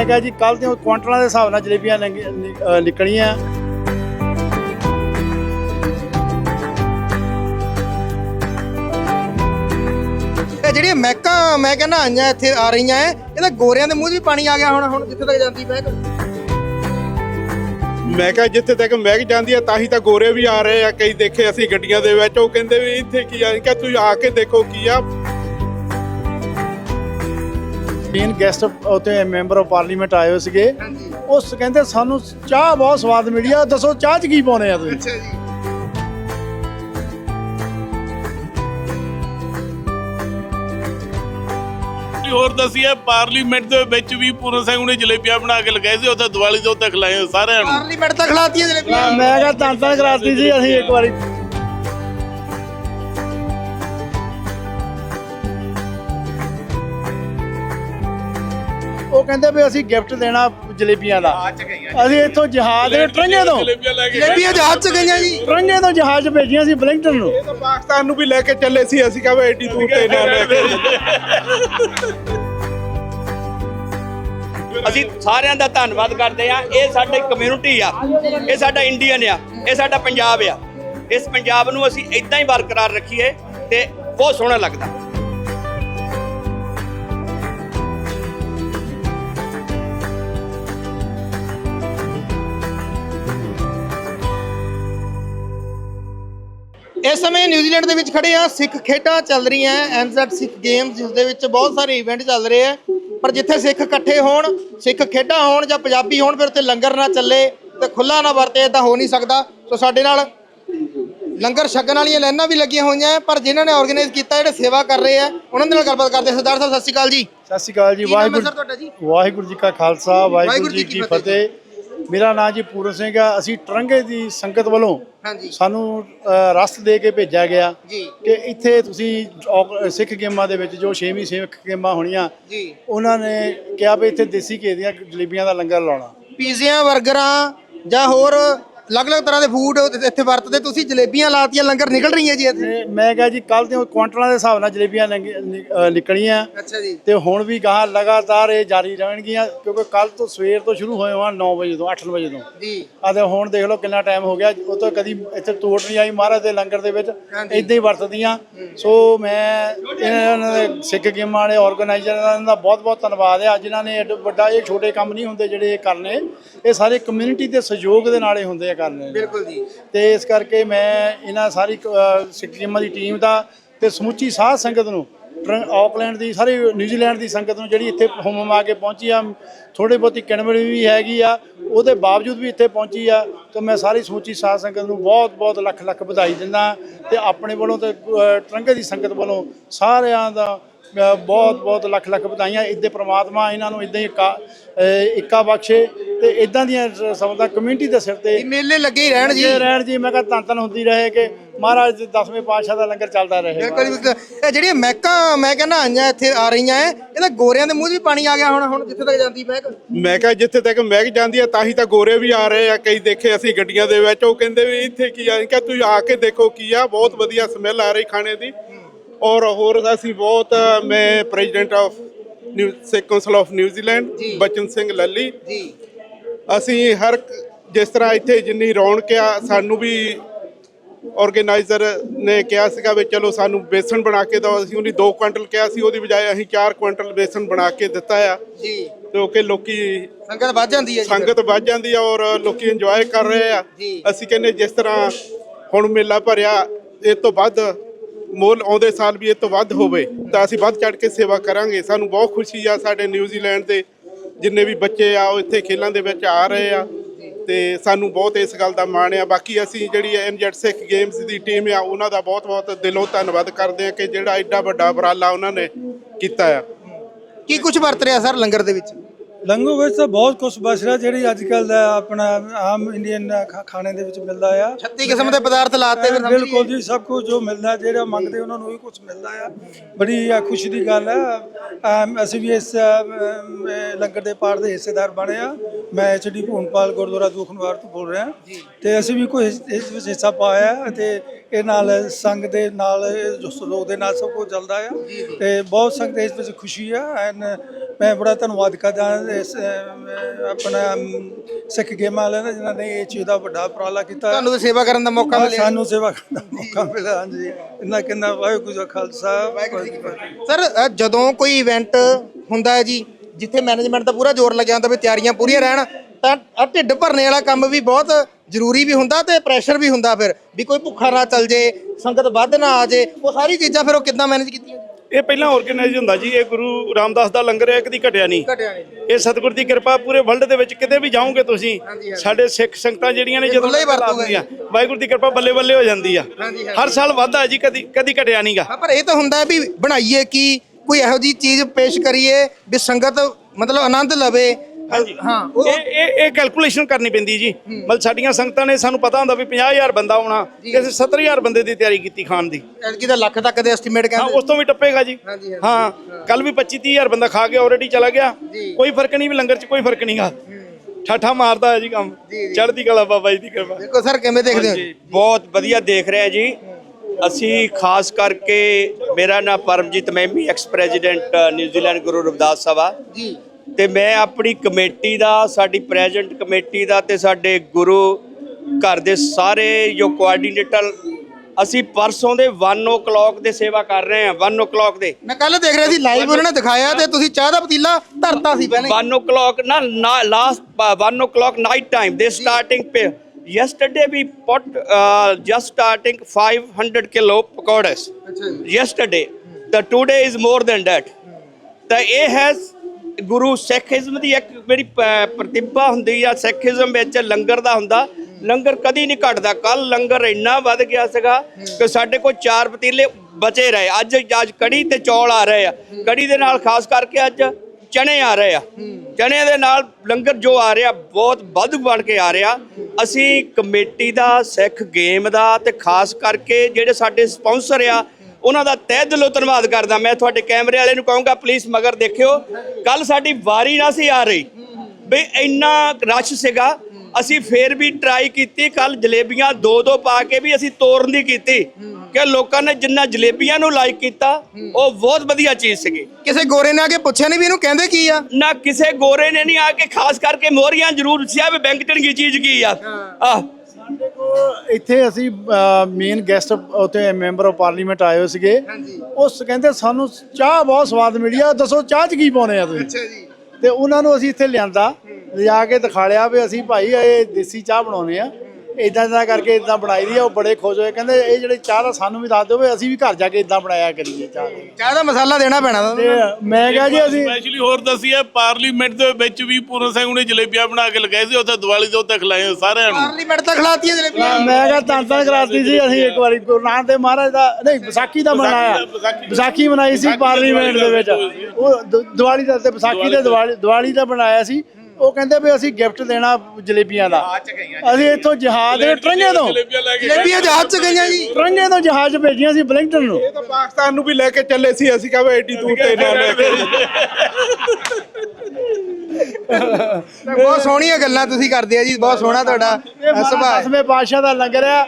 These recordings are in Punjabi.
ਮੈਂ ਕਿਹਾ ਜੀ ਕੱਲ ਤੇ ਕੁਆਂਟਲਾਂ ਦੇ ਹਿਸਾਬ ਨਾਲ ਜਲੇਬੀਆਂ ਨਿਕਲੀਆਂ ਇਹ ਜਿਹੜੀਆਂ ਮਹਿਕਾਂ ਮੈਂ ਕਹਿੰਦਾ ਆਈਆਂ ਇੱਥੇ ਆ ਰਹੀਆਂ ਐ ਇਹਦੇ ਗੋਰਿਆਂ ਦੇ ਮੂੰਹ 'ਚ ਵੀ ਪਾਣੀ ਆ ਗਿਆ ਹੁਣ ਹੁਣ ਜਿੱਥੇ ਤੱਕ ਜਾਂਦੀ ਮਹਿਕ। ਮੈਂ ਕਿਹਾ ਜਿੱਥੇ ਤੱਕ ਮਹਿਕ ਜਾਂਦੀ ਆ ਤਾਂ ਹੀ ਤਾਂ ਗੋਰੇ ਵੀ ਆ ਰਹੇ ਆ ਕਈ ਦੇਖੇ ਅਸੀਂ ਗੱਡੀਆਂ ਦੇ ਵਿੱਚ ਉਹ ਕਹਿੰਦੇ ਵੀ ਇੱਥੇ ਕੀ ਆ ਕਿ ਤੁਸੀਂ ਆ ਕੇ ਦੇਖੋ ਕੀ ਆ। ਮੇਨ ਗੈਸਟ ਉਤੇ ਮੈਂਬਰ ਆਫ ਪਾਰਲੀਮੈਂਟ ਆਏ ਹੋਏ ਸੀਗੇ। ਉਸ ਕਹਿੰਦੇ ਸਾਨੂੰ ਚਾਹ ਬਹੁਤ ਸਵਾਦ ਮਿਲੀ ਆ ਦੱਸੋ ਚਾਹ ਚ ਕੀ ਪਾਉਣੇ ਆ ਤੁਸੀਂ? ਅੱਛਾ ਜੀ। ਹੋਰ ਦਸੀਏ ਪਾਰਲੀਮੈਂਟ ਦੇ ਵਿੱਚ ਵੀ ਪੂਰਨ ਸਿੰਘ ਨੇ ਜਲੇਬੀਆਂ ਬਣਾ ਕੇ ਲਗਾਏ ਸੀ ਉੱਥੇ ਦੀਵਾਲੀ ਦੇ ਉੱਤੇ ਖਿਲਾਏ ਸਾਰਿਆਂ ਨੂੰ। ਪਾਰਲੀਮੈਂਟ ਤਾਂ ਖਿਲਾਤੀਆਂ ਜਲੇਬੀਆਂ? ਮੈਂ ਕਿਹਾ ਤਾਂ ਤਾਂ ਕਰਾਤੀ ਸੀ ਅਸੀਂ ਇੱਕ ਵਾਰੀ। ਉਹ ਕਹਿੰਦੇ ਵੀ ਅਸੀਂ ਗਿਫਟ ਦੇਣਾ ਜਲੇਬੀਆਂ ਦਾ। ਅਸੀਂ ਇੱਥੋਂ ਜਹਾਜ਼ ਦੇ ਟਰੰਗੇ ਤੋਂ। ਜਲੇਬੀਆਂ ਜਹਾਜ਼ 'ਚ ਗਈਆਂ ਜੀ ਟਰੰਗੇ ਤੋਂ ਜਹਾਜ਼ ਭੇਜੀਆਂ ਸੀ ਬਲਿੰਗਟਨ ਨੂੰ। ਇਹ ਤਾਂ ਪਾਕਿਸਤਾਨ ਨੂੰ ਵੀ ਲੈ ਕੇ ਚੱਲੇ ਸੀ ਅਸੀਂ ਕਹਾਂ ਐਡੀ ਦੂਰ ਤੇ ਨਾ ਲੈ ਕੇ ਅਸੀਂ ਸਾਰਿਆਂ ਦਾ ਧੰਨਵਾਦ ਕਰਦੇ ਆ ਇਹ ਸਾਡੀ ਕਮਿਊਨਿਟੀ ਆ। ਇਹ ਸਾਡਾ ਇੰਡੀਅਨ ਆ। ਇਹ ਸਾਡਾ ਪੰਜਾਬ ਆ। ਇਸ ਪੰਜਾਬ ਨੂੰ ਅਸੀਂ ਇਦਾਂ ਹੀ ਬਰਕਰਾਰ ਰੱਖੀਏ ਤੇ ਬਹੁਤ ਸੋਹਣਾ ਲੱਗਦਾ। ਇਸ ਸਮੇਂ ਨਿਊਜ਼ੀਲੈਂਡ ਦੇ ਵਿੱਚ ਖੜੇ ਆ। ਸਿੱਖ ਖੇਡਾਂ ਚੱਲ ਰਹੀਆਂ ਐਨਜ਼ੈਡ ਸਿੱਖ ਗੇਮਸ ਜਿਸ ਦੇ ਵਿੱਚ ਬਹੁਤ ਸਾਰੇ ਇਵੈਂਟ ਚੱਲ ਰਹੇ ਆ ਪਰ ਜਿੱਥੇ ਸਿੱਖ ਇਕੱਠੇ ਹੋਣ ਸਿੱਖ ਖੇਡਾਂ ਹੋਣ ਜਾਂ ਪੰਜਾਬੀ ਹੋਣ ਫਿਰ ਉੱਥੇ ਲੰਗਰ ਨਾ ਚੱਲੇ ਤੇ ਖੁੱਲਾ ਨਾ ਵਰਤੇ ਇਦਾਂ ਹੋ ਨਹੀਂ ਸਕਦਾ। ਸੋ ਸਾਡੇ ਨਾਲ ਲੰਗਰ ਛਕਣ ਵਾਲੀਆਂ ਲਾਈਨਾਂ ਵੀ ਲੱਗੀਆਂ ਹੋਈਆਂ ਪਰ ਜਿਨ੍ਹਾਂ ਨੇ ਆਰਗੇਨਾਈਜ਼ ਕੀਤਾ ਜਿਹੜੇ ਸੇਵਾ ਕਰ ਰਹੇ ਆ ਉਹਨਾਂ ਦੇ ਨਾਲ ਗੱਲਬਾਤ ਕਰਦੇ। ਸਰਦਾਰ ਸਾਹਿਬ ਸਤਿ ਸ਼੍ਰੀ ਅਕਾਲ ਜੀ। ਸਤਿ ਸ਼੍ਰੀ ਅਕਾਲ ਵਾਹਿਗੁਰੂ ਜੀ? ਵਾਹਿਗੁਰੂ ਜੀ ਕਾ ਖਾਲਸਾ ਵਾਹਿਗੁਰੂ ਜੀ ਕੀ ਫਤਿਹ। ਮੇਰਾ ਨਾਮ ਜੀ ਪੂਰਨ ਸਿੰਘ ਆ। ਅਸੀਂ ਟਰੰਗੇ ਦੀ ਸੰਗਤ ਵੱਲੋਂ ਹਾਂਜੀ। ਸਾਨੂੰ ਰਸਤ ਦੇ ਕੇ ਭੇਜਿਆ ਗਿਆ ਕਿ ਇੱਥੇ ਤੁਸੀਂ ਸਿੱਖ ਗੇਮਾਂ ਦੇ ਵਿੱਚ ਜੋ 6ਵੀਂ ਸਿੱਖ ਗੇਮਾਂ ਹੋਣੀਆਂ ਜੀ। ਉਹਨਾਂ ਨੇ ਕਿਹਾ ਵੀ ਇੱਥੇ ਦੇਸੀ ਘੇ ਦੀਆਂ ਜਲੇਬੀਆਂ ਦਾ ਲੰਗਰ ਲਾਉਣਾ। ਪੀਜ਼ਿਆਂ 버ਗਰਾਂ ਜਾਂ ਹੋਰ ਅਲੱਗ-ਅਲੱਗ ਤਰ੍ਹਾਂ ਦੇ ਫੂਡ ਇੱਥੇ ਵਰਤਦੇ ਤੁਸੀਂ ਜਲੇਬੀਆਂ ਲਾਤੀਆਂ ਲੰਗਰ ਨਿਕਲ ਰਹੀਆਂ ਜੀ ਇੱਥੇ? ਤੇ ਮੈਂ ਕਿਹਾ ਜੀ ਕੱਲ ਤੇ ਕੁਆਂਟਲਾਂ ਦੇ ਹਿਸਾਬ ਨਾਲ ਜਲੇਬੀਆਂ ਲੰਘ- ਨਿ- ਅ, ਨਿਕਲੀਆਂ। ਅੱਛਾ ਜੀ। ਤੇ ਹੁਣ ਵੀ ਗਾਂ ਲਗਾਤਾਰ ਇਹ ਜਾਰੀ ਰਹਿਣਗੀਆਂ ਕਿਉਂਕਿ ਕੱਲ ਤੋਂ ਸਵੇਰ ਤੋਂ ਸ਼ੁਰੂ ਹੋਏ ਹੋਣ 9 ਵਜੇ ਤੋਂ 8 ਵਜੇ ਤੋਂ। ਜੀ। ਆ ਤੇ ਹੁਣ ਦੇਖ ਲਓ ਕਿੰਨਾ ਟਾਈਮ ਹੋ ਗਿਆ ਉਹ ਤਾਂ ਕਦੀ ਇੱਥੇ ਤੋੜ ਨਹੀਂ ਆਈ ਮਹਾਰਾਜ ਦੇ ਲੰਗਰ ਦੇ ਵਿੱਚ ਹਾਂਜੀ। ਇਦਾਂ ਹੀ ਵਰਤਦੀਆਂ। ਸੋ ਮੈਂ ਇਹਨਾਂ ਦੇ ਸਿੱਖ ਗੇਮਾਂ ਵਾਲੇ ਆਰਗੇਨਾਈਜ਼ਰਾਂ ਦਾ ਬਹੁਤ ਬਹੁਤ ਧੰਨਵਾਦ ਹੈ। ਜਿਨ੍ਹਾਂ ਨੇ ਐਡਾ ਵੱਡਾ ਇਹ ਛੋਟੇ ਕੰਮ ਨਹੀਂ ਹੁੰਦੇ ਜਿਹੜੇ ਇਹ ਕਰਨੇ। ਇਹ ਸਾਰੇ ਕਮਿਊਨਿਟੀ ਦੇ ਸਹਿਯੋਗ ਦੇ ਨਾਲ ਹੀ ਹੁੰਦੇ ਆ ਕਰਨੇ ਬਿਲਕੁਲ ਜੀ। ਤੇ ਇਸ ਕਰਕੇ ਮੈਂ ਇਹਨਾਂ ਸਾਰੀ ਅ, ਸਿੱਖ ਦੀ ਟੀਮ ਦਾ ਤੇ ਸਮੁੱਚੀ ਸਾਧ ਸੰਗਤ ਨੂੰ ਟਰ- ਆਕਲੈਂਡ ਦੀ ਸਾਰੀ ਨਿਊਜ਼ੀਲੈਂਡ ਦੀ ਸੰਗਤ ਨੂੰ ਜਿਹੜੀ ਇੱਥੇ ਹੁਮਮ ਆ ਕੇ ਪਹੁੰਚੀ ਆ ਥੋੜੀ ਬਹੁਤੀ ਕਿਣਮਣੀ ਵੀ ਹੈਗੀ ਆ ਉਹਦੇ ਬਾਵਜੂਦ ਵੀ ਇੱਥੇ ਪਹੁੰਚੀ ਆ ਤੇ ਮੈਂ ਸਾਰੀ ਸਮੁੱਚੀ ਸਾਧ ਸੰਗਤ ਨੂੰ ਬਹੁਤ ਬਹੁਤ ਲੱਖ ਲੱਖ ਵਧਾਈ ਦਿੰਦਾ ਤੇ ਆਪਣੇ ਵੱਲੋਂ ਤੇ ਅ, ਟਰੰਗੇ ਦੀ ਸੰਗਤ ਵੱਲੋਂ ਸਾਰਿਆਂ ਦਾ ਬਹੁਤ ਬਹੁਤ ਲੱਖ ਲੱਖ ਵਧਾਈਆਂ ਇੱਦੇ ਪ੍ਰਮਾਤਮਾ ਇਹਨਾਂ ਨੂੰ ਇਦਾਂ ਹੀ ਇੱਕਾ ਬਖਸ਼ੇ ਤੇ ਇਦਾਂ ਦੀਆਂ ਸਮਝਦਾ ਕਮਿਊਨਿਟੀ ਦੇ ਸਿਰ ਤੇ ਇਹ ਮੇਲੇ ਲੱਗੇ ਹੀ ਰਹਿਣ ਜੀ। ਰਹਿਣ ਜੀ ਮੈਂ ਕਿਹਾ ਧੰਨ ਧੰਨ ਹੁੰਦੀ ਰਹੇ ਕਿ ਮਹਾਰਾਜ ਦੇ 10ਵੇਂ ਪਾਤਸ਼ਾਹ ਦਾ ਲੰਗਰ ਚੱਲਦਾ ਰਹੇ। ਬਿਲਕੁਲ। ਇਹ ਜਿਹੜੀਆਂ ਮਹਿਕਾਂ ਮੈਂ ਕਹਿੰਦਾ ਆਈਆਂ ਇੱਥੇ ਆ ਰਹੀਆਂ ਐ ਇਹਦੇ ਗੋਰਿਆਂ ਦੇ ਮੂੰਹ 'ਚ ਵੀ ਪਾਣੀ ਆ ਗਿਆ ਹੁਣ ਹੁਣ ਜਿੱਥੇ ਤੱਕ ਜਾਂਦੀ ਮਹਿਕ। ਮੈਂ ਕਿਹਾ ਜਿੱਥੇ ਤੱਕ ਮਹਿਕ ਜਾਂਦੀ ਆ ਤਾਂ ਹੀ ਤਾਂ ਗੋਰੇ ਵੀ ਆ ਰਹੇ ਆ ਕਈ ਦੇਖੇ ਅਸੀਂ ਗੱਡੀਆਂ ਦੇ ਵਿੱਚ ਉਹ ਕਹਿੰਦੇ ਵੀ ਇੱਥੇ ਕੀ ਆ ਕਿ ਤੁਸੀਂ ਆ ਕੇ ਦੇਖੋ ਕੀ ਆ ਬਹੁਤ ਵਧੀਆ ਸਮੈਲ ਆ ਰਹੀ ਖਾਣੇ ਦੀ। ਔਰ ਹੋਰ ਅਸੀਂ ਬਹੁਤ ਮੈਂ president of new Sikh council of New Zealand. Bachan Singh Lalli. ਜੀ। ਅਸੀਂ ਹਰ ਕ- ਜਿਸ ਤਰ੍ਹਾਂ ਇੱਥੇ ਜਿੰਨੀ ਰੌਣਕ ਆ ਸਾਨੂੰ ਵੀ ਆਰਗੇਨਾਈਜ਼ਰ ਨੇ ਕਿਹਾ ਸੀਗਾ ਵੀ ਚਲੋ ਸਾਨੂੰ ਬੇਸਣ ਬਣਾ ਕੇ ਦਿਓ। ਅਸੀਂ ਉਹਨੇ 2 ਕੁਇੰਟਲ ਕਿਹਾ ਸੀ ਉਹਦੀ ਬਜਾਏ ਅਸੀਂ 4 ਕੁਇੰਟਲ ਬੇਸਣ ਬਣਾ ਕੇ ਦਿੱਤਾ ਆ। ਜੀ। ਕਿਉਂਕਿ ਲੋਕੀ ਸੰਗਤ ਵੱਧ ਜਾਂਦੀ ਹੈ ਸੰਗਤ ਵੱਧ ਜਾਂਦੀ ਆ ਔਰ ਲੋਕੀ ਇੰਜੋਏ ਕਰ ਰਹੇ ਆ। ਅਸੀਂ ਕਹਿੰਦੇ ਜਿਸ ਤਰ੍ਹਾਂ ਹੁਣ ਮੇਲਾ ਭਰਿਆ ਇਹ ਤੋਂ ਵੱਧ ਮੋਲ ਆਉਂਦੇ ਸਾਲ ਵੀ ਇਹ ਤੋਂ ਵੱਧ ਹੋਵੇ, ਤਾਂ ਅਸੀਂ ਵੱਧ ਚੜ ਕੇ ਸੇਵਾ ਕਰਾਂਗੇ। ਸਾਨੂੰ ਬਹੁਤ ਖੁਸ਼ੀ ਆ ਸਾਡੇ ਨਿਊਜ਼ੀਲੈਂਡ ਦੇ ਜਿੰਨੇ ਵੀ ਬੱਚੇ ਆ, ਉਹ ਇੱਥੇ ਖੇਲਾਂ ਦੇ ਵਿੱਚ ਆ ਰਹੇ ਆ ਤੇ ਸਾਨੂੰ ਬਹੁਤ ਇਸ ਗੱਲ ਦਾ ਮਾਣ ਆ। ਬਾਕੀ ਅਸੀਂ ਜਿਹੜੀ ਐਨਜੈਟ ਸਿੱਖ ਗੇਮਸ ਦੀ ਟੀਮ ਆ, ਉਹਨਾਂ ਦਾ ਬਹੁਤ ਬਹੁਤ ਦਿਲੋਂ ਧੰਨਵਾਦ ਕਰਦੇ ਆ ਕਿ ਜਿਹੜਾ ਐਡਾ ਵੱਡਾ ਉਪਰਾਲਾ ਉਹਨਾਂ ਨੇ ਕੀਤਾ ਆ। ਕੀ ਕੁਝ ਵਰਤ ਰਿਹਾ ਸਰ ਲੰਗਰ ਦੇ ਵਿੱਚ? ਲੰਗੋ ਵਿੱਚ ਤਾਂ ਬਹੁਤ ਕੁਝ ਬਚ ਰਿਹਾ ਜਿਹੜੀ ਅੱਜ ਕੱਲ ਦਾ ਆਪਣਾ ਆਮ ਇੰਡੀਅਨ ਖਾ- ਖਾਣੇ ਦੇ ਵਿੱਚ ਮਿਲਦਾ ਆ। 36 ਕਿਸਮ ਦੇ ਪਦਾਰਥ ਲਾਤੇ ਫਿਰ ਸਮਝ ਬਿਲਕੁਲ ਜੀ ਸਭ ਕੁਝ ਜੋ ਮਿਲਦਾ ਜਿਹੜਾ ਮੰਗਦੇ ਉਹਨਾਂ ਨੂੰ ਵੀ ਕੁਝ ਮਿਲਦਾ ਆ। ਬੜੀ ਆ ਖੁਸ਼ੀ ਦੀ ਗੱਲ ਅਮ ਅਸੀਂ ਵੀ ਇਸ ਅਮ, ਅਮ, ਲੰਗਰ ਦੇ ਪਾਠ ਦੇ ਹਿੱਸੇਦਾਰ ਬਣੇ ਆ। ਮੈਂ ਐਚਡੀ ਭੂਨਪਾਲ ਗੁਰਦੁਆਰਾ ਦੂਖਨਵਾਰ ਤੋਂ ਬੋਲ ਰਿਹਾ। ਤੇ ਅਸੀਂ ਵੀ ਕੋਈ ਇਸ ਵਿੱਚ ਹਿੱਸਾ ਪਾਇਆ ਤੇ ਇਹ ਨਾਲ ਸੰਗ ਦੇ ਨਾਲ ਜੋ ਸਲੋਕ ਦੇ ਨਾਲ ਸਭ ਕੁਝ ਚੱਲਦਾ ਆ। ਤੇ ਬਹੁਤ ਸੰਗਤ ਇਸ ਵਿੱਚ ਖੁਸ਼ੀ ਆ ਐਨ ਮੈਂ ਬੜਾ ਧੰਨਵਾਦ ਕਰਦਾ ਇਸ ਆਪਣਾ ਸਿੱਖ ਗੇਮਾਂ ਵਾਲਿਆਂ ਦਾ ਜਿਨ੍ਹਾਂ ਨੇ ਇਹ ਚੀਜ਼ ਦਾ ਵੱਡਾ ਉਪਰਾਲਾ ਕੀਤਾ। ਤੁਹਾਨੂੰ ਵੀ ਸੇਵਾ ਕਰਨ ਦਾ ਮੌਕਾ ਮਿਲਿਆ। ਸਾਨੂੰ ਸੇਵਾ ਕਰਨ ਦਾ ਮੌਕਾ ਮਿਲਿਆ ਹਾਂਜੀ। ਇਹਨਾਂ ਕਹਿੰਦਾ ਵਾਹਿਗੁਰੂ ਜੀ ਖਾਲਸਾ। ਸਰ ਜਦੋਂ ਕੋਈ ਇਵੈਂਟ ਹੁੰਦਾ ਹੈ ਜੀ ਜਿੱਥੇ ਮੈਨੇਜਮੈਂਟ ਦਾ ਪੂਰਾ ਜ਼ੋਰ ਲੱਗਿਆ ਹੁੰਦਾ ਵੀ ਤਿਆਰੀਆਂ ਪੂਰੀਆਂ ਰਹਿਣ ਤਾਂ ਆਹ ਢਿੱਡ ਭਰਨੇ ਵਾਲਾ ਕੰਮ ਵੀ ਬਹੁਤ ਜ਼ਰੂਰੀ ਵੀ ਹੁੰਦਾ ਤੇ ਪ੍ਰੈਸ਼ਰ ਵੀ ਹੁੰਦਾ ਫਿਰ ਵੀ ਕੋਈ ਭੁੱਖਾ ਨਾ ਚੱਲ ਜੇ ਸੰਗਤ ਵੱਧ ਨਾ ਆ ਜੇ ਉਹ ਸਾਰੀ ਚੀਜ਼ਾਂ ਫਿਰ ਉਹ ਕਿੱਦਾਂ ਮੈਨੇਜ ਕੀਤੀਆਂ ਇਹ ਪਹਿਲਾਂ ਆਰਗੇਨਾਈਜ਼ ਹੁੰਦਾ ਜੀ ਇਹ ਗੁਰੂ ਰਾਮਦਾਸ ਦਾ ਲੰਗਰ ਹੈ ਕਦੀ ਘਟਿਆ ਨਹੀਂ। ਘਟਿਆ ਨਹੀਂ ਇਹ ਸਤਿਗੁਰ ਦੀ ਕਿਰਪਾ ਪੂਰੇ ਵਰਲਡ ਦੇ ਵਿੱਚ ਕਿਤੇ ਵੀ ਜਾਓਗੇ ਤੁਸੀਂ ਸਾਡੇ ਸਿੱਖ ਸੰਗਤਾਂ ਜਿਹੜੀਆਂ ਨੇ ਜਦੋਂ। ਲਾਉਂਦੀਆਂ, ਵਾਹਿਗੁਰੂ ਦੀ ਕਿਰਪਾ ਬੱਲੇ ਬੱਲੇ ਹੋ ਜਾਂਦੀ ਆ। ਹਰ ਸਾਲ ਵੱਧਦਾ ਜੀ ਕਦੀ ਕਦੀ ਘਟਿਆ ਨਹੀਂਗਾ ਪਰ ਇਹ ਤਾਂ ਹੁੰਦਾ ਵੀ ਬਣਾਈਏ ਕੀ ਕੋਈ ਇਹੋ ਜੀ ਚੀਜ਼ ਪੇਸ਼ ਕਰੀਏ ਵੀ ਸੰਗਤ ਮਤਲਬ ਆਨੰਦ ਲਵੇ। ਹਾਂ। ਉਹ ਇਹ ਇਹ ਇਹ ਕੈਲਕੂਲੇਸ਼ਨ ਕਰਨੀ ਪੈਂਦੀ ਜੀ। ਮਤਲਬ ਸਾਡੀਆਂ ਸੰਗਤਾਂ ਨੇ ਸਾਨੂੰ ਪਤਾ ਹੁੰਦਾ ਵੀ 50000 ਬੰਦਾ ਆਉਣਾ ਤੇ ਅਸੀਂ 70000 ਬੰਦੇ ਦੀ ਤਿਆਰੀ ਕੀਤੀ ਖਾਣ ਦੀ। ਐਤਕੀ ਲੱਖ ਤੱਕ ਦੇ ਐਸਟੀਮੇਟ ਹਾਂ ਕਹਿੰਦੇ। ਉਸ ਤੋਂ ਵੀ ਟੱਪੇਗਾ ਜੀ। ਹਾਂ ਕੱਲ ਵੀ 25 30000 ਬੰਦਾ ਖਾ ਕੇ ਆਲਰੇਡੀ ਚਲਾ ਗਿਆ। ਕੋਈ ਫ਼ਰਕ ਨਹੀਂ ਵੀ ਲੰਗਰ 'ਚ ਕੋਈ ਫ਼ਰਕ ਨਹੀਂਗਾ। ਠਾਠਾ ਮਾਰਦਾ ਹੈ ਜੀ ਕੰਮ। ਚੜ੍ਹਦੀ ਕਲਾ ਬਾਬਾ ਜੀ ਦੀ ਕਿਰਪਾ। ਦੇਖੋ ਸਰ ਕਿਵੇਂ ਦੇਖਦੇ ਹੋ? ਬਹੁਤ ਵਧੀਆ ਦੇਖ ਰਿਹਾ ਜੀ। ਅਸੀਂ ਖਾਸ ਕਰਕੇ ਮੇਰਾ ਨਾਮ Paramjit ਮੈਮੀ ex president New Zealand Guru Ravidas Sabha. Ji. ਤੇ ਮੈਂ ਆਪਣੀ ਕਮੇਟੀ ਦਾ ਸਾਡੀ ਪ੍ਰੈਜ਼ੈਂਟ ਕਮੇਟੀ ਦਾ ਤੇ ਸਾਡੇ ਗੁਰੂ ਘਰ ਦੇ ਸਾਰੇ ਜੋ ਕੋਆਰਡੀਨੇਟਰ ਅਸੀਂ ਪਰਸੋਂ ਦੇ 1 o'clock ਦੇ ਸੇਵਾ ਕਰ ਰਹੇ ਹਾਂ 1 o'clock ਦੇ। ਮੈਂ ਕੱਲ ਦੇਖ ਰਿਹਾ ਸੀ ਲਾਈਵ ਉਹਨਾਂ ਨੇ ਦਿਖਾਇਆ ਤੇ ਤੁਸੀਂ ਚਾਹ ਦਾ ਪਤੀਲਾ ਧਰਤਾ ਸੀ ਪਹਿਲਾਂ। ਹੀ। 1 o'clock ਨਾ last 1 o'clock night time they starting pay yesterday we put uh, just starting 500 kilo pakoras. Yesterday. The today is more than that. ਤਾਂ ਇਹ ਹੈ ਗੁਰੂ ਸਿੱਖੀਜ਼ਮ ਦੀ ਇੱਕ ਜਿਹੜੀ ਪ੍ਰਤਿਭਾ ਹੁੰਦੀ ਆ ਸਿੱਖੀਜ਼ਮ ਵਿੱਚ ਲੰਗਰ ਦਾ ਹੁੰਦਾ ਲੰਗਰ ਕਦੀ ਨਹੀਂ ਘਟਦਾ ਕੱਲ ਲੰਗਰ ਇੰਨਾ ਵੱਧ ਗਿਆ ਸੀਗਾ ਕਿ ਸਾਡੇ ਕੋਲ ਚਾਰ ਪਤੀਲੇ ਬਚੇ ਰਹੇ ਅੱਜ ਅੱਜ ਕੜੀ ਤੇ ਚੌਲ ਆ ਰਹੇ ਆ ਕੜੀ ਦੇ ਨਾਲ ਖਾਸ ਕਰਕੇ ਅੱਜ ਚਣੇ ਆ ਰਹੇ ਆ। ਚਣੇ ਦੇ ਨਾਲ ਲੰਗਰ ਜੋ ਆ ਰਿਹਾ, ਬਹੁਤ ਵੱਧ ਬਣ ਕੇ ਆ ਰਿਹਾ। ਅਸੀਂ ਕਮੇਟੀ ਦਾ, ਸਿੱਖ ਗੇਮ ਦਾ ਤੇ ਖਾਸ ਕਰਕੇ ਜਿਹੜੇ ਸਾਡੇ ਸਪਾਂਸਰ ਆ, ਉਹਨਾਂ ਦਾ ਤਹਿ ਦਿਲੋਂ ਧੰਨਵਾਦ ਕਰਦਾ। ਮੈਂ ਤੁਹਾਡੇ ਕੈਮਰੇ ਵਾਲੇ ਨੂੰ ਕਹੂੰਗਾ ਪਲੀਜ਼ ਮਗਰ ਦੇਖਿਓ ਕੱਲ ਸਾਡੀ ਵਾਰੀ ਨਾ ਸੀ ਆ ਰਹੀ। ਬਈ ਇੰਨਾ ਰਸ਼ ਸੀਗਾ। ਅਸੀਂ ਫੇਰ ਵੀ ਟਰਾਈ ਕੀਤੀ ਕੱਲ ਜਲੇਬੀਆਂ ਦੋ ਦੋ ਪਾ ਕੇ ਵੀ ਅਸੀਂ ਤੋਰਨ ਦੀ ਕੀਤੀ। ਕਿ ਲੋਕਾਂ ਨੇ ਜਿੰਨਾ ਜਲੇਬੀਆਂ ਨੂੰ ਲਾਈਕ ਕੀਤਾ ਉਹ ਬਹੁਤ ਵਧੀਆ ਚੀਜ਼ ਸੀਗੀ। ਕਿਸੇ ਗੋਰੇ ਨੇ ਆ ਕੇ ਪੁੱਛਿਆ ਨਹੀਂ ਵੀ ਇਹਨੂੰ ਕਹਿੰਦੇ ਕੀ ਆ? ਨਾ ਕਿਸੇ ਗੋਰੇ ਨੇ ਨਹੀਂ ਆ ਕੇ ਖਾਸ ਕਰਕੇ ਮੋਹਰੀਆਂ ਜ਼ਰੂਰ ਦੱਸਿਆ ਵੀ ਬੈਂਕ ਚੜਗੀ ਚੀਜ਼ ਕੀ ਆ। ਆਹ। ਇੱਥੇ ਅਸੀਂ ਮੇਨ ਗੈਸਟ ਉੱਥੇ ਮੈਂਬਰ ਆਫ ਪਾਰਲੀਮੈਂਟ ਆਏ ਹੋਏ ਸੀਗੇ। ਉਸ ਕਹਿੰਦੇ ਸਾਨੂੰ ਚਾਹ ਬਹੁਤ ਸਵਾਦ ਮਿਲੀ ਆ ਦੱਸੋ ਚਾਹ ਚ ਕੀ ਪਾਉਣੇ ਆ ਤੁਸੀਂ? ਅੱਛਾ ਜੀ। ਤੇ ਉਹਨਾਂ ਨੂੰ ਅਸੀਂ ਇੱਥੇ ਲਿਆਂਦਾ ਲਿਜਾ ਕੇ ਦਿਖਾਲਿਆ ਵੀ ਅਸੀਂ ਭਾਈ ਇਹ ਦੇਸੀ ਚਾਹ ਬਣਾਉਨੇ ਆ। ਇਦਾਂ ਇਦਾਂ ਕਰਕੇ ਇਦਾਂ ਬਣਾਈ ਦੀ ਆ ਉਹ ਬੜੇ ਖੁਸ਼ ਹੋਏ। ਕਹਿੰਦੇ ਇਹ ਜਿਹੜੇ ਚਾਹ ਦਾ ਸਾਨੂੰ ਵੀ ਦੱਸ ਦਿਓ ਵੀ ਅਸੀਂ ਵੀ ਘਰ ਜਾ ਕੇ ਇਦਾਂ ਬਣਾਇਆ ਕਰੀਏ ਚਾਹ ਦੀ ਚਾਹ ਦਾ ਮਸਾਲਾ ਦੇਣਾ ਪੈਣਾ ਤੇ। ਤੁਹਾਨੂੰ ਮੈਂ ਕਿਹਾ ਜੀ ਅਸੀਂ ਸਪੈਸ਼ਲੀ ਹੋਰ ਦੱਸੀਏ ਪਾਰਲੀਮੈਂਟ ਦੇ ਵਿੱਚ ਵੀ ਪੂਰਨ ਸਿੰਘ ਨੇ ਜਲੇਬੀਆਂ ਬਣਾ ਕੇ ਲਗਾਏ ਸੀ ਉੱਥੇ ਦੀਵਾਲੀ ਦੇ ਉੱਤੇ ਖਿਲਾਏ ਸਾਰਿਆਂ ਨੂੰ। ਪਾਰਲੀਮੈਂਟ ਤਾਂ ਖਿਲਾਤੀਆਂ ਜਲੇਬੀਆਂ। ਮੈਂ ਕਿਹਾ ਤਾਂ ਤਾਂ ਕਰਾਤੀ ਸੀ ਅਸੀਂ ਇੱਕ ਵਾਰੀ ਗੁਰੂ ਨਾਨਕ ਦੇਵ ਮਹਾਰਾਜ ਦਾ ਨਹੀਂ ਵਿਸਾਖੀ ਦਾ ਮਨਾਇਆ। ਵਿਸਾਖੀ ਮਨਾਈ ਸੀ ਪਾਰਲੀਮੈਂਟ ਦੇ ਵਿੱਚ। ਉਹ ਦ- ਦੀਵਾਲੀ ਦਾ ਤੇ ਵਿਸਾਖੀ ਦੇ ਦੀਵਾਲੀ ਦੀਵਾਲੀ ਦਾ ਬਣਾਇਆ ਸੀ। ਉਹ ਕਹਿੰਦੇ ਵੀ ਅਸੀਂ ਗਿਫਟ ਦੇਣਾ ਜਲੇਬੀਆਂ ਦਾ। ਅਸੀਂ ਇੱਥੋਂ ਜਹਾਜ਼ ਦੇ ਟਰੰਗੇ ਤੋਂ। ਜਲੇਬੀਆਂ ਜਹਾਜ਼ ਚ ਗਈਆਂ ਜੀ। ਟਰੰਗੇ ਤੋਂ ਜਹਾਜ਼ ਭੇਜੀਆਂ ਸੀ ਬਲਿੰਗਟਨ ਨੂੰ। ਇਹ ਤਾਂ ਪਾਕਿਸਤਾਨ ਨੂੰ ਵੀ ਲੈ ਕੇ ਚੱਲੇ ਸੀ ਅਸੀਂ ਕਹਾਂ ਐਡੀ ਦੂਰ ਤੇ ਨਾ ਲੈ ਕੇ ਬਹੁਤ ਸੋਹਣੀਆਂ ਗੱਲਾਂ ਤੁਸੀਂ ਕਰਦੇ ਆ ਜੀ ਬਹੁਤ ਸੋਹਣਾ ਤੁਹਾਡਾ ਸੁਭਾਅ ਦਸਵੇਂ ਪਾਤਸ਼ਾਹ ਦਾ ਲੰਗਰ ਆ।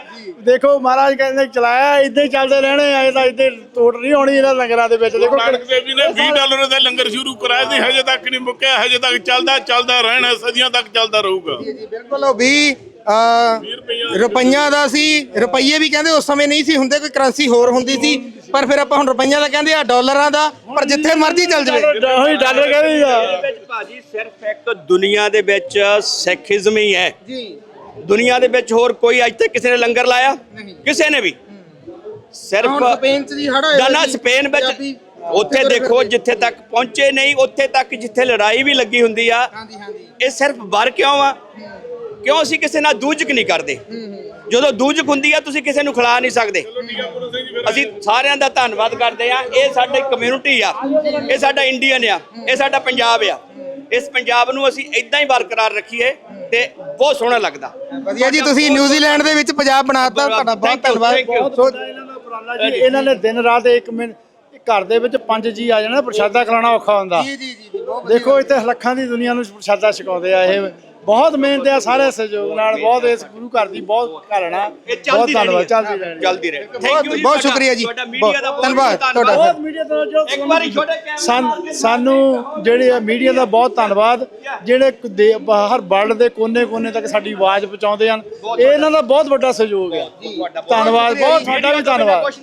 ਦੇਖੋ ਮਹਾਰਾਜ ਕਹਿੰਦੇ ਚਲਾਇਆ ਇਦਾਂ ਹੀ ਚੱਲਦੇ ਰਹਿਣੇ ਆ ਇਹਦਾ ਇੱਥੇ ਤੋੜ ਨਹੀਂ ਹੋਣੀ ਇਹਨਾਂ ਲੰਗਰਾਂ ਦੇ ਵਿੱਚ। ਦੇਖੋ ਨਾਨਕ ਦੇਵ ਜੀ ਨੇ 20 ਡਾਲਰ ਦਾ ਲੰਗਰ ਸ਼ੁਰੂ ਕਰਾਇਆ ਸੀ ਹਜੇ ਤੱਕ ਨਹੀਂ ਮੁੱਕਿਆ ਹਜੇ ਤੱਕ ਚੱਲਦਾ ਚੱਲਦਾ ਰਹਿਣਾ ਸਦੀਆਂ ਤੱਕ ਚੱਲਦਾ ਰਹੂਗਾ। ਜੀ ਬਿਲਕੁਲ ਉਹ 20 ਅ, ਰੁਪਈਆਂ ਦਾ ਸੀ ਰੁਪਈਏ ਵੀ ਕਹਿੰਦੇ ਉਸ ਸਮੇਂ ਨਹੀਂ ਸੀ ਹੁੰਦੇ ਕੋਈ ਕਰੰਸੀ ਹੋਰ ਹੁੰਦੀ ਸੀ ਪਰ ਫਿਰ ਆਪਾਂ ਹੁਣ ਰੁਪਈਆਂ ਦਾ ਕਹਿੰਦੇ ਆ ਡਾਲਰਾਂ ਦਾ ਪਰ ਜਿੱਥੇ ਮਰਜ਼ੀ ਚੱਲ ਜਾਵੇ। ਉਹੀ ਡਾਲਰ ਕਹਿੰਦੇ ਆ। ਇਹਦੇ ਵਿੱਚ ਭਾਜੀ ਸਿਰਫ ਇੱਕ ਦੁਨੀਆ ਦੇ ਵਿੱਚ ਸਿੱਖੀਜ਼ਮ ਹੀ ਹੈ। ਜੀ। ਦੁਨੀਆ ਦੇ ਵਿੱਚ ਹੋਰ ਕੋਈ ਅੱਜ ਤੱਕ ਕਿਸੇ ਨੇ ਲੰਗਰ ਲਾਇਆ? ਕਿਸੇ ਨੇ ਵੀ? ਸਿਰਫ ਸਪੇਨ ਚ ਜੀ ਹੜਾ ਨਾ ਨਾ ਸਪੇਨ ਵਿੱਚ ਉੱਥੇ ਦੇਖੋ ਜਿੱਥੇ ਤੱਕ ਪਹੁੰਚੇ ਨਹੀਂ ਉੱਥੇ ਤੱਕ ਜਿੱਥੇ ਲੜਾਈ ਵੀ ਲੱਗੀ ਹੁੰਦੀ ਆ ਇਹ ਸਿਰਫ ਵਰ ਕਿਉਂ ਆ? ਕਿਉਂ ਅਸੀਂ ਕਿਸੇ ਨਾਲ ਦੂਜਕ ਨਹੀਂ ਕਰਦੇ? ਜਦੋਂ ਦੂਜਕ ਹੁੰਦੀ ਆ ਤੁਸੀਂ ਕਿਸੇ ਨੂੰ ਖਿਲਾ ਨਹੀਂ ਸਕਦੇ। ਅਸੀਂ ਸਾਰਿਆਂ ਦਾ ਧੰਨਵਾਦ ਕਰਦੇ ਆ। ਇਹ ਸਾਡੀ ਕਮਿਊਨਿਟੀ ਆ। ਇਹ ਸਾਡਾ ਇੰਡੀਅਨ ਆ। ਇਹ ਸਾਡਾ ਪੰਜਾਬ ਆ। ਇਸ ਪੰਜਾਬ ਨੂੰ ਅਸੀਂ ਇਦਾਂ ਹੀ ਬਰਕਰਾਰ ਰੱਖੀਏ ਤੇ ਬਹੁਤ ਸੋਹਣਾ ਲੱਗਦਾ। ਵਧੀਆ ਜੀ ਤੁਸੀਂ ਨਿਊਜ਼ੀਲੈਂਡ ਦੇ ਵਿੱਚ ਪੰਜਾਬ ਬਣਾਤਾ ਤੁਹਾਡਾ ਬਹੁਤ ਧੰਨਵਾਦ. ਸੋ ਇਹਨਾਂ ਨੇ ਦਿਨ ਰਾਤ ਇੱਕ ਮਿੰਟ ਘਰ ਦੇ ਵਿੱਚ ਪੰਜ ਜੀ ਆ ਜਾਣਾ ਪ੍ਰਸ਼ਾਦਾ ਖਿਲਾਉਣਾ ਔਖਾ ਹੁੰਦਾ। ਜੀ ਜੀ ਜੀ ਦੇਖੋ ਇੱਥੇ ਲੱਖਾਂ ਦੀ ਦੁਨੀਆ ਨੂੰ ਪ੍ਰਸ਼ਾਦਾ ਛਕਾਉਂਦੇ ਆ ਇਹ। ਬਹੁਤ ਮਿਹਨਤ ਆ ਸਾਰੇ ਸਹਿਯੋਗ ਨਾਲ ਬਹੁਤ ਇਸ ਗੁਰੂ ਘਰ ਦੀ ਬਹੁਤ ਘਾਲਣਾ। ਬਹੁਤ ਚੱਲਦੀ ਧੰਨਵਾਦ ਚੱਲਦੀ ਰਹਿਣੀ ਚੱਲਦੀ ਰਹੇ ਬਹੁਤ- ਥੈਂਕ ਯੂ ਬਹੁਤ ਸ਼ੁਕਰੀਆ ਜੀ। ਤੁਹਾਡਾ ਮੀਡੀਆ ਦਾ ਬਹੁਤ ਧੰਨਵਾਦ, ਤੁਹਾਡਾ। ਬਹੁਤ ਮੀਡੀਆ ਤੋਂ ਜੋ ਇੱਕ ਵਾਰੀ ਛੋਟੇ ਕੈਮਰੇ ਸਾਨ- ਜਿਹੜੇ ਮੀਡੀਆ ਦਾ ਬਹੁਤ ਧੰਨਵਾਦ। ਜਿਹੜੇ ਦੇ- ਬਾਹਰ ਵਰਲਡ ਦੇ ਕੋਨੇ-ਕੋਨੇ ਤੱਕ ਸਾਡੀ ਆਵਾਜ਼ ਪਹੁੰਚਾਉਂਦੇ ਹਨ। ਇਹ ਇਹਨਾਂ ਦਾ ਬਹੁਤ ਵੱਡਾ ਸਹਿਯੋਗ ਹੈ ਧੰਨਵਾਦ ਬਹੁਤ ਤੁਹਾਡਾ ਵੀ ਧੰਨਵਾਦ।